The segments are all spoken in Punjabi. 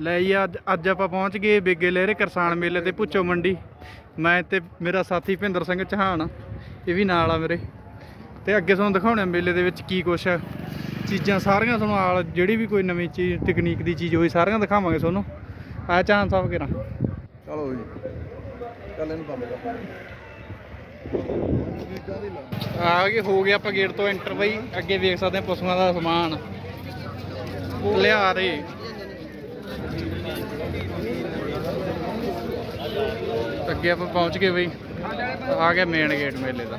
ਲੈ ਜੀ ਅੱਜ ਅੱਜ ਆਪਾਂ ਪਹੁੰਚ ਗਏ ਬੇਗੇ ਲਹਿਰੇ ਕਿਸਾਨ ਮੇਲੇ ਤੇ ਭੁੱਚੋ ਮੰਡੀ। ਮੈਂ ਤੇ ਮੇਰਾ ਸਾਥੀ ਭਿੰਦਰ ਸਿੰਘ ਚੌਹਾਨ ਇਹ ਵੀ ਨਾਲ ਆ ਮੇਰੇ। ਤੇ ਅੱਗੇ ਤੁਹਾਨੂੰ ਦਿਖਾਉਣਾ ਮੇਲੇ ਦੇ ਵਿੱਚ ਕੀ ਕੁਛ ਆ। ਚੀਜ਼ਾਂ ਸਾਰੀਆਂ ਤੁਹਾਨੂੰ ਆਲ ਜਿਹੜੀ ਵੀ ਕੋਈ ਨਵੀਂ ਚੀਜ਼ ਟੈਕਨੀਕ ਦੀ ਚੀਜ਼ ਹੋਈ ਸਾਰੀਆਂ ਦਿਖਾਵਾਂਗੇ ਤੁਹਾਨੂੰ। ਆ ਚਾਹਨ ਸਾਹਿਬ ਕਿਰਾਂ ਚਲੋ ਜੀ। ਚੱਲ ਇਹਨੂੰ ਬੰਦ ਕਰ। ਆ ਗਏ ਹੋ ਗਿਆ ਆਪਾਂ ਗੇਟ ਤੋਂ ਐਂਟਰ ਬਈ। ਅੱਗੇ ਵੇਖ ਸਕਦੇ ਆ ਪਸ਼ੂਆਂ ਦਾ ਸਮਾਨ। ਲਿਆ ਰਹੇ ਅੱਗੇ ਆਪਾਂ ਪਹੁੰਚ ਗਏ ਬਈ। ਆ ਗਿਆ ਮੇਨ ਗੇਟ ਮੇਲੇ ਦਾ।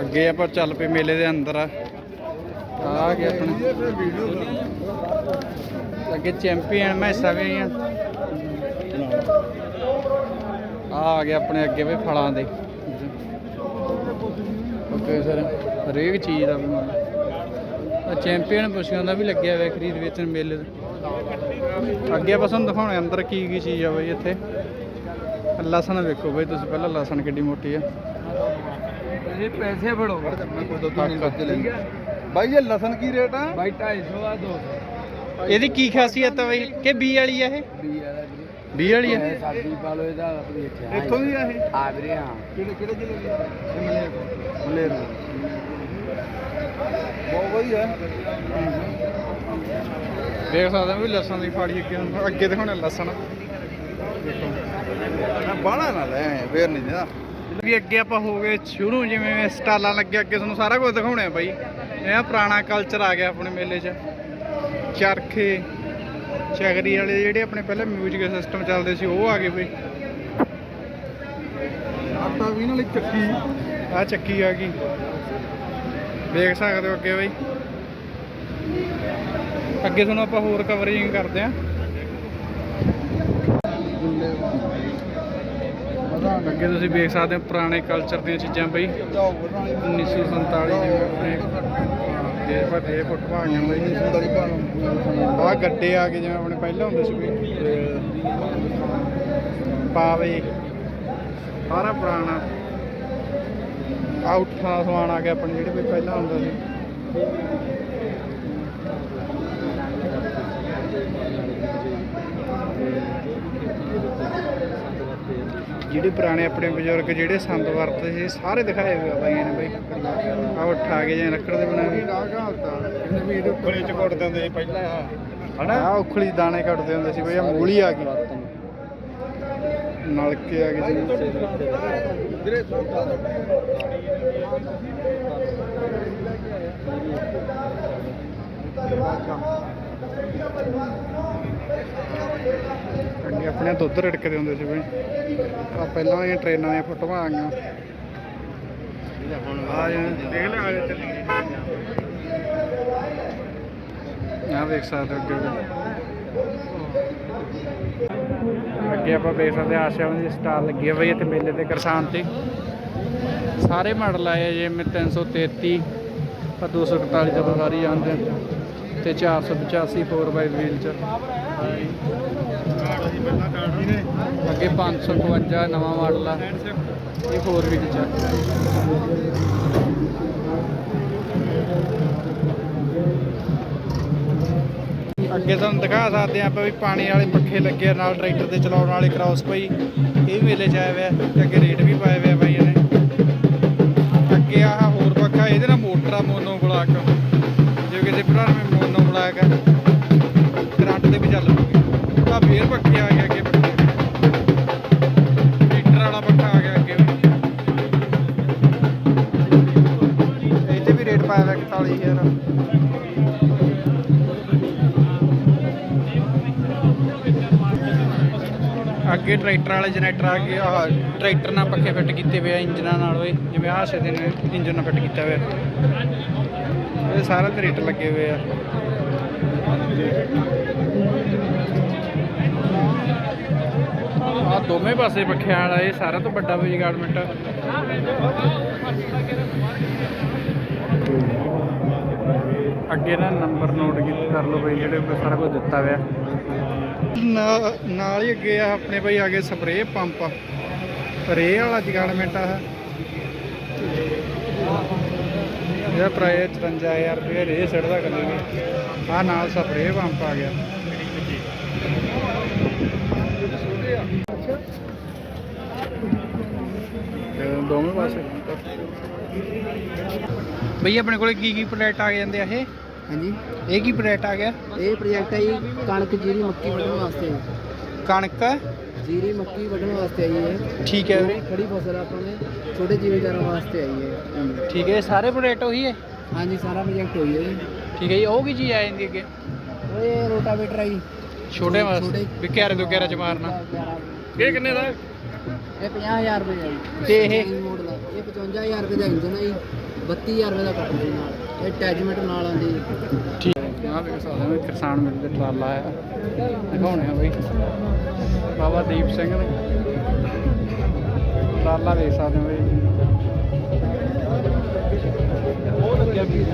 ਅੱਗੇ ਆਪਾਂ ਚੱਲ ਪਏ ਮੇਲੇ ਦੇ ਅੰਦਰ। ਆ ਆ ਗਿਆ ਆਪਣਾ। ਅੱਗੇ ਚੈਂਪੀਅਨ ਮੈਸਾਂ ਵੀ ਆਈਆਂ। ਆ ਆ ਗਿਆ ਆਪਣੇ ਅੱਗੇ ਵੀ ਫਲਾਂ ਦੇ। ਕੇ ਸਰ। ਹਰੇਕ ਚੀਜ਼ ਦਾ ਆ ਚੈਂਪੀਅਨ ਪਸ਼ੂਆਂ ਦਾ ਵੀ ਲੱਗਿਆ ਹੋਇਆ ਖਰੀਦ ਵੇਚਣ ਮੇਲੇ ਅੱਗੇ ਆਪਾਂ ਤੁਹਾਨੂੰ ਦਿਖਾਉਣੇ ਅੰਦਰ ਕੀ ਕੀ ਚੀਜ਼ ਆ ਬਈ ਇੱਥੇ। ਲਸਣ ਵੇਖੋ ਬਈ ਤੁਸੀਂ ਪਹਿਲਾਂ ਲਸਣ ਕਿੱਡੀ ਮੋਟੀ ਆ। ਇਹ ਪੈਸੇ ਫੜੋ। ਬਾਈ ਇਹ ਲਸਣ ਕੀ ਰੇਟ ਆ? ਬਾਈ 250 ਆ 200 ਇਹਦੀ ਕੀ ਖਾਸੀਅਤ ਆ ਬਈ? ਕਿ ਬੀ ਵਾਲੀ ਆ ਇਹ? ਬੀ ਵਾਲਾ 20 ਵਾਲੀ ਹੈ? ਸਾਡੀ ਪਾਲੋ ਇਹਦਾ ਇੱਥੇ ਆ। ਇੱਥੋਂ ਹੀ ਆ ਆ ਵੀਰੇ ਹਾਂ। ਕਿਹੜੇ ਕਿਹੜੇ ਜ਼ਿਲ੍ਹੇ ਦੀ ਹੈ ਮਲੇਰ ਮਲੇਰ ਬਹੁਤ ਵਧੀਆ ਦੇਖ ਸਕਦੇ ਵੀ ਲਸਣ ਦੀ ਫਾੜੀ ਅੱਗੇ ਅੱਗੇ ਦਿਖਾਉਣਾ ਲਸਣ ਦੇਖੋ। ਨਾ ਨਾ ਲੈ ਫੇਰ ਨਹੀਂ ਨਾ ਵੀ ਅੱਗੇ ਆਪਾਂ ਹੋ ਗਏ ਸ਼ੁਰੂ ਜਿਵੇਂ ਸਟਾਲਾਂ ਲੱਗਿਆ ਅੱਗੇ ਤੁਹਾਨੂੰ ਸਾਰਾ ਕੁਝ ਦਿਖਾਉਣਾ ਹੈ ਬਾਈ। ਇਹ ਪੁਰਾਣਾ ਕਲਚਰ ਆ ਗਿਆ ਆਪਣੇ ਮੇਲੇ 'ਚ। ਚਰਖੇ ਚਗਰੀ ਵਾਲੇ ਜਿਹੜੇ ਆਪਣੇ ਪਹਿਲਾਂ ਮਿਊਜ਼ਿਕ ਸਿਸਟਮ ਚੱਲਦੇ ਸੀ ਉਹ ਆ ਗਏ ਬਈ। ਆਟਾ ਵੀ ਨਾਲ ਚੱਕੀ। ਆ ਚੱਕੀ ਆ ਗਈ। ਦੇਖ ਸਕਦੇ ਹੋ ਅੱਗੇ ਬਈ। ਅੱਗੇ ਤੁਹਾਨੂੰ ਆਪਾਂ ਹੋਰ ਕਵਰਿੰਗ ਕਰਦੇ ਆ ਅੱਗੇ ਤੁਸੀਂ ਵੇਖ ਸਕਦੇ ਹੋ ਪੁਰਾਣੇ ਕਲਚਰ ਦੀਆਂ ਚੀਜ਼ਾਂ ਬਈ। 1947 ਜਿਵੇਂ ਆਪਣੇ ਦੇ ਵੱਡੇ ਫੁੱਟਬਾਲ ਗਈਆਂ ਬਈ ਆਹ ਗੱਡੇ ਆ ਗਏ ਜਿਵੇਂ ਆਪਣੇ ਪਹਿਲਾਂ ਹੁੰਦੇ ਸੀ ਬਈ ਪਾਵੇ। ਸਾਰਾ ਪੁਰਾਣਾ। ਆ ਉੱਠਾਂ ਦਾ ਸਮਾਨ ਆ ਗਿਆ ਆਪਣੇ ਜਿਹੜੇ ਵੀ ਪਹਿਲਾਂ ਹੁੰਦਾ ਸੀ। ਜਿਹੜੇ ਪੁਰਾਣੇ ਆਪਣੇ ਬਜ਼ੁਰਗ ਜਿਹੜੇ ਸੰਦ ਵਰਤਦੇ ਸੀ ਸਾਰੇ ਦਿਖਾਏ ਹੋਏ ਆ ਬਾਈਆਂ ਨੇ ਬਾਈ। ਆ ਉੱਠ ਗਏ ਜਾਂ ਲੱਕੜ ਦੇ ਬਣਾ ਕੇ ਕਹਿੰਦੇ ਵੀ ਇਹਦੇ ਚ ਦਿੰਦੇ ਸੀ ਪਹਿਲਾਂ ਆ ਹਨਾ? ਆ ਉਖਲੀ ਦੇ ਦਾਣੇ ਕੱਟਦੇ ਹੁੰਦੇ ਸੀ ਬਈ ਆ ਮੂਲੀ ਆ ਗਈ। ਨਲਕੇ ਆ ਗਏ ਜੀ। ਵੀਰੇ ਅੱਗੇ ਆਪਣੇ ਦੁੱਧ ਰੜਕਦੇ ਹੁੰਦੇ ਸੀ ਬਈ। ਆ ਪਹਿਲਾਂ ਵਾਲੀਆਂ ਟ੍ਰੇਨਾਂ ਦੀਆਂ ਫੋਟੋਆਂ ਆ ਗਈਆਂ। ਆ ਦੇਖ ਲੈ, ਆ ਚੱਲੀ ਆ ਵੇਖ ਸਕਦੇ ਅੱਗੇ ਅੱਗੇ ਆਪਾਂ ਵੇਖ ਸਕਦੇ ਹਾਂ, ਆਸ਼ਾ ਦੀ ਸਟਾਲ ਲੱਗੀ ਹੈ ਬਈ ਇੱਥੇ ਮੇਲੇ ਤੇ ਕਿਸਾਨ ਤੇ ਸਾਰੇ ਮਾਡਲ ਆਏ ਆ ਜਿਵੇਂ 333 ਆ 241 ਦਾ ਸਾਰੀ ਜਾਂਦੇ ਤੇ 485 4x ਵੀਲ ਚ। ਅੱਗੇ 552 ਨਵਾਂ ਮਾਡਲ ਆ। ਇਹ 4 ਵੀਲ ਚ ਅੱਗੇ ਤੁਹਾਨੂੰ ਦਿਖਾ ਸਕਦੇ ਆ ਆਪਾਂ ਵੀ ਪਾਣੀ ਵਾਲੇ ਪੱਖੇ ਲੱਗੇ ਆ, ਨਾਲ ਟਰੈਕਟਰ ਦੇ ਚਲਾਉਣ ਵਾਲੇ ਕ੍ਰਾਸ ਭਾਈ ਇਹ ਮੇਲੇ ਚ ਆਇਆ ਹੋਇਆ, ਤੇ ਅੱਗੇ ਰੇਟ ਵੀ ਪਾਇਆ ਹੋਏ ਆ ਇਹਨੇ। ਅੱਗੇ ਆਹ ਇਹ ਤੇ 41000 ਅੱਗੇ ਟਰੈਕਟਰ ਵਾਲੇ ਜਨਰੇਟਰ ਆ ਗਏ, ਆਹ ਟਰੈਕਟਰ ਨਾਲ ਪੱਖੇ ਫਿੱਟ ਕੀਤੇ ਹੋਏ ਆ ਇੰਜਨਾਂ ਨਾਲ ਓਏ, ਜਿਵੇਂ ਆਹ ਦੇ ਇੰਜਨ ਨਾਲ ਫਿੱਟ ਕੀਤਾ ਹੋਇਆ। ਇਹ ਸਾਰਾ ਤੇ ਰੇਟ ਲੱਗੇ ਹੋਏ ਆ। ਆ ਦੋਵੇਂ ਪਾਸੇ ਪੱਖਿਆਂ ਵਾਲਾ, ਇਹ ਸਾਰਾ ਤੋਂ ਵੱਡਾ ਵੀ ਗਾਰਡਮੈਂਟ ਅੱਗੇ ਨਾ ਨੰਬਰ ਨੋਟ ਕਰ ਲਓ ਬਈ, ਜਿਹੜੇ ਉੱਤੇ ਸਾਰਾ ਕੁਝ ਦਿੱਤਾ ਹੋਇਆ। ਨਾਲ ਹੀ ਅੱਗੇ ਆ ਆਪਣੇ ਬਈ, ਆ ਗਏ ਸਪਰੇਅ ਪੰਪ। ਰੇ ਵਾਲਾ ਜਗਾੜਮੈਂਟ ਆ। ਇਹਦਾ ਪ੍ਰਾਈਸ 54000 ਰੁਪਏ ਰੇ ਸੜਦਾ ਕੱਲੇ ਵੀ। ਆ ਨਾਲ ਸਪਰੇਅ ਪੰਪ ਆ ਗਿਆ। ਦੋਵੇਂ ਪਾਸੇ ਬਈ ਆਪਣੇ ਕੋਲੇ ਕੀ ਕੀ ਪ੍ਰੋਡਕਟ ਆ ਜਾਂਦੇ ਆ ਇਹ? ਹਾਂਜੀ। ਇਹ ਕੀ ਪ੍ਰੋਡਕਟ ਆ ਗਿਆ? ਇਹ ਪ੍ਰੋਜੈਕਟ ਹੈ ਜੀ ਕਣਕ ਜੀਰੀ ਮੱਕੀ ਵੱਢਣ ਵਾਸਤੇ। ਕਣਕ? ਜੀਰੀ ਮੱਕੀ ਵੱਢਣ ਵਾਸਤੇ ਆਈ ਹੈ ਠੀਕ ਹੈ। ਵੀਰੇ ਖੜੀ ਫਸਲ ਆਪਾਂ ਨੇ ਛੋਟੇ ਜ਼ਿਮੀਂਦਾਰਾਂ ਵਾਸਤੇ ਆਈ ਹੈ ਠੀਕ ਹੈ ਇਹ ਸਾਰੇ ਪ੍ਰੋਡਕਟ ਉਹੀ ਹੈ? ਹਾਂਜੀ ਸਾਰਾ ਪ੍ਰੋਜੈਕਟ ਹੋਈ ਹੈ ਜੀ। ਠੀਕ ਹੈ ਜੀ ਉਹ ਕੀ ਚੀਜ਼ ਆ ਜਾਂਦੀ ਅੱਗੇ? ਉਹ ਇਹ ਰੋਟਾਵੇਟਰ ਹੈ ਜੀ। ਛੋਟੇ ਵਾਸਤੇ ਛੋਟੇ। ਵੀ ਕਿਆਰੇ ਤੋਂ ਕਿਆਰੇ ਚ ਮਾਰਨਾ। ਇਹ ਕਿੰਨੇ ਦਾ? ਇਹ 50000 ਰੁਪਏ ਦਾ ਜੀ ਤੇ ਇਹ ਮੋਡਲ ਹੈ ਇਹ 55000 ਰੁਪਏ ਦਾ ਇੰਜਨ ਹੈ ਜੀ। 32000 ਰੁਪਏ ਦਾ ਕੱਟ ਦੇ ਨਾਲ। ਇਹ ਅਟੈਚਮੈਂਟ ਨਾਲ ਆਉਂਦੀ। ਜੀ ਠੀਕ। ਆ ਵੇਖ ਸਕਦੇ ਹੋ ਕਿਸਾਨ ਮੇਲੇ ਦਾ ਟਰਾਲਾ ਆ ਦਿਖਾਉਣੇ ਆ ਬਈ। ਬਾਬਾ ਦੀਪ ਸਿੰਘ ਨੇ। ਟਰਾਲਾ ਵੇਖ ਸਕਦੇ ਹੋ ਬਈ। ਬਹੁਤ ਅੱਗੇ